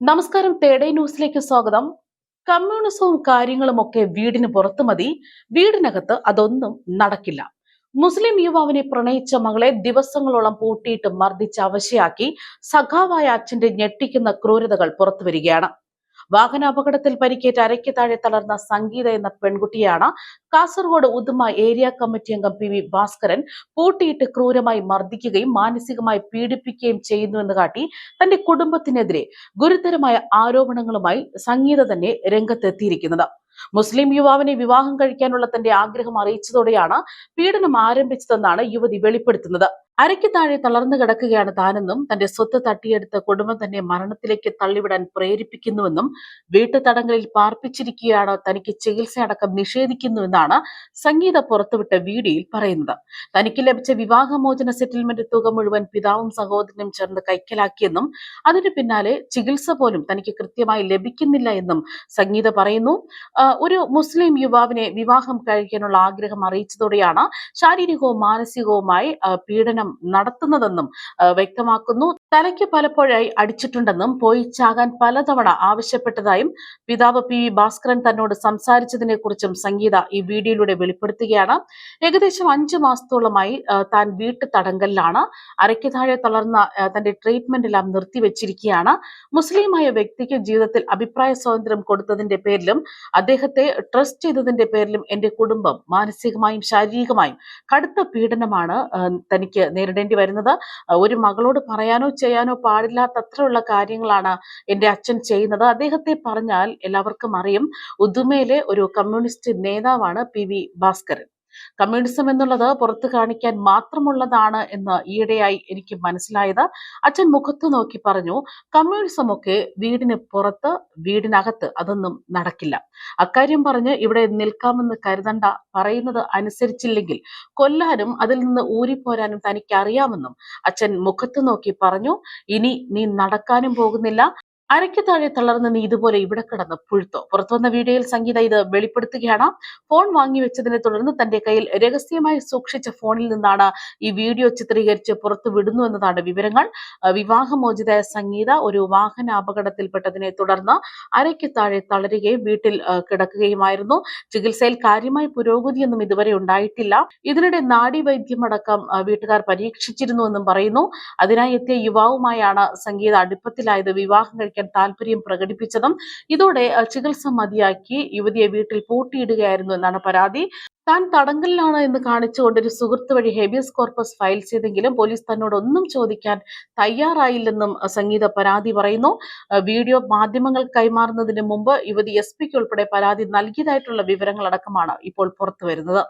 നമസ്കാരം തേടേ ന്യൂസിലേക്ക് സ്വാഗതം. കമ്മ്യൂണിസവും കാര്യങ്ങളും ഒക്കെ വീടിന് പുറത്തു മതി. വീടിനകത്ത് അതൊന്നും നടക്കില്ല. മുസ്ലിം യുവാവിനെ പ്രണയിച്ച മകളെ ദിവസങ്ങളോളം പൂട്ടിയിട്ട് മർദ്ദിച്ച് അവശയാക്കി സഖാവായ അച്ഛന്റെ ഞെട്ടിക്കുന്ന ക്രൂരതകൾ പുറത്തുവരികയാണ് വാഹനാപകടത്തിൽ പരിക്കേറ്റ് അരയ്ക്ക് താഴെ തളർന്ന സംഗീത എന്ന പെൺകുട്ടിയാണ്. കാസർഗോഡ് ഉദുമ ഏരിയ കമ്മിറ്റി അംഗം പി വി ഭാസ്കരൻ പൂട്ടിയിട്ട് ക്രൂരമായി മർദ്ദിക്കുകയും മാനസികമായി പീഡിപ്പിക്കുകയും ചെയ്യുന്നുവെന്ന് കാട്ടി തന്റെ കുടുംബത്തിനെതിരെ ഗുരുതരമായ ആരോപണങ്ങളുമായി സംഗീത തന്നെ രംഗത്തെത്തിയിരിക്കുന്നത്. മുസ്ലിം യുവാവിനെ വിവാഹം കഴിക്കാനുള്ള തന്റെ ആഗ്രഹം അറിയിച്ചതോടെയാണ് പീഡനം ആരംഭിച്ചതെന്നാണ് യുവതി വെളിപ്പെടുത്തുന്നത്. അരയ്ക്ക് താഴെ തളർന്നു കിടക്കുകയാണ് താനെന്നും തന്റെ സ്വത്ത് തട്ടിയെടുത്ത കുടുംബം തന്നെ മരണത്തിലേക്ക് തള്ളിവിടാൻ പ്രേരിപ്പിക്കുന്നുവെന്നും വീട്ടുതടങ്കലിൽ പാർപ്പിച്ചിരിക്കുകയാണ് തനിക്ക് ചികിത്സയടക്കം നിഷേധിക്കുന്നുവെന്നാണ് സംഗീത പുറത്തുവിട്ട വീഡിയോയിൽ പറയുന്നത്. തനിക്ക് ലഭിച്ച വിവാഹമോചന സെറ്റിൽമെന്റ് തുക മുഴുവൻ പിതാവും സഹോദരനും ചേർന്ന് കൈക്കലാക്കിയെന്നും അതിനു പിന്നാലെ ചികിത്സ പോലും തനിക്ക് കൃത്യമായി ലഭിക്കുന്നില്ല എന്നും സംഗീത പറയുന്നു. ഒരു മുസ്ലിം യുവാവിനെ വിവാഹം കഴിക്കാനുള്ള ആഗ്രഹം അറിയിച്ചതോടെയാണ് ശാരീരികവും മാനസികവുമായി പീഡനം നടത്തുന്നതെന്നും വ്യക്തമാക്കുന്നു. തലയ്ക്ക് പലപ്പോഴായി അടിച്ചിട്ടുണ്ടെന്നും പോയി ചാകാൻ പലതവണ ആവശ്യപ്പെട്ടതായും പിതാവ് പി. വി. ഭാസ്കരൻ തന്നോട് സംസാരിച്ചതിനെ കുറിച്ചും സംഗീത ഈ വീഡിയോയിലൂടെ വെളിപ്പെടുത്തുകയാണ്. ഏകദേശം അഞ്ചു മാസത്തോളമായി താൻ വീട്ടു തടങ്കലിലാണ് അരയ്ക്ക് താഴെ തളർന്ന തന്റെ ട്രീറ്റ്മെന്റ് എല്ലാം നിർത്തിവെച്ചിരിക്കുകയാണ്. മുസ്ലിമായ വ്യക്തിക്ക് ജീവിതത്തിൽ അഭിപ്രായ സ്വാതന്ത്ര്യം കൊടുത്തതിന്റെ പേരിലും അദ്ദേഹത്തെ ട്രസ്റ്റ് ചെയ്തതിന്റെ പേരിലും എന്റെ കുടുംബം മാനസികമായും ശാരീരികമായും കടുത്ത പീഡനമാണ് തനിക്ക് നേരിടേണ്ടി വരുന്നത്. ഒരു മകളോട് പറയാനോ ചെയ്യാനോ പാടില്ലാത്തത്രയുള്ള കാര്യങ്ങളാണ് എന്റെ അച്ഛൻ ചെയ്യുന്നത്. അദ്ദേഹത്തെ പറഞ്ഞാൽ എല്ലാവർക്കും അറിയും. ഉദുമയിലെ ഒരു കമ്മ്യൂണിസ്റ്റ് നേതാവാണ് പി വി ഭാസ്കരൻ. കമ്മ്യൂണിസം എന്നുള്ളത് പുറത്തു കാണിക്കാൻ മാത്രമുള്ളതാണ് എന്ന് ഈയിടെയായി എനിക്ക് മനസ്സിലായത്. അച്ഛൻ മുഖത്ത് നോക്കി പറഞ്ഞു കമ്മ്യൂണിസം ഒക്കെ വീടിന് പുറത്ത് വീടിനകത്ത് അതൊന്നും നടക്കില്ല. അക്കാര്യം പറഞ്ഞ് ഇവിടെ നിൽക്കാമെന്ന് കരുതണ്ട. പറയുന്നത് അനുസരിച്ചില്ലെങ്കിൽ കൊല്ലാനും അതിൽ നിന്ന് ഊരിപ്പോരാനും തനിക്ക് അറിയാമെന്നും അച്ഛൻ മുഖത്ത് നോക്കി പറഞ്ഞു. ഇനി നീ നടക്കാനും പോകുന്നില്ല. അരയ്ക്ക് താഴെ തളർന്ന് നീ ഇതുപോലെ ഇവിടെ കിടന്ന് പുഴുത്തോ? പുറത്തുവന്ന വീഡിയോയിൽ സംഗീത ഇത് വെളിപ്പെടുത്തുകയാണ്. ഫോൺ വാങ്ങി വെച്ചതിനെ തുടർന്ന് തന്റെ കയ്യിൽ രഹസ്യമായി സൂക്ഷിച്ച ഫോണിൽ നിന്നാണ് ഈ വീഡിയോ ചിത്രീകരിച്ച് പുറത്തു വിടുന്നു എന്നതാണ് വിവരങ്ങൾ. വിവാഹമോചിതയായ സംഗീത ഒരു വാഹന അപകടത്തിൽപ്പെട്ടതിനെ തുടർന്ന് അരയ്ക്ക് താഴെ തളരുകയും വീട്ടിൽ കിടക്കുകയുമായിരുന്നു. ചികിത്സയിൽ കാര്യമായ പുരോഗതിയൊന്നും ഇതുവരെ ഉണ്ടായിട്ടില്ല. ഇതിനിടെ നാഡീവൈദ്യമടക്കം വീട്ടുകാർ പരീക്ഷിച്ചിരുന്നുവെന്നും പറയുന്നു. അതിനായി എത്തിയ യുവാവുമായാണ് സംഗീത അടുപ്പത്തിലായത്. വിവാഹം കഴിക്കാൻ താല്പര്യം പ്രകടിപ്പിച്ചതും ഇതോടെ ചികിത്സ മതിയാക്കി യുവതിയെ വീട്ടിൽ പൂട്ടിയിടുകയായിരുന്നു എന്നാണ് പരാതി. താൻ തടങ്കലിലാണ് എന്ന് കാണിച്ചുകൊണ്ട് ഒരു സുഹൃത്ത് വഴി ഹെബിയസ് കോർപ്പസ് ഫയൽ ചെയ്തെങ്കിലും പോലീസ് തന്നോട് ഒന്നും ചോദിക്കാൻ തയ്യാറായില്ലെന്നും സംഗീത പരാതി പറയുന്നു. വീഡിയോ മാധ്യമങ്ങൾ കൈമാറുന്നതിന് മുമ്പ് യുവതി എസ് പിക്ക് ഉൾപ്പെടെ പരാതി നൽകിയതായിട്ടുള്ള വിവരങ്ങളടക്കമാണ് ഇപ്പോൾ പുറത്തുവരുന്നത്.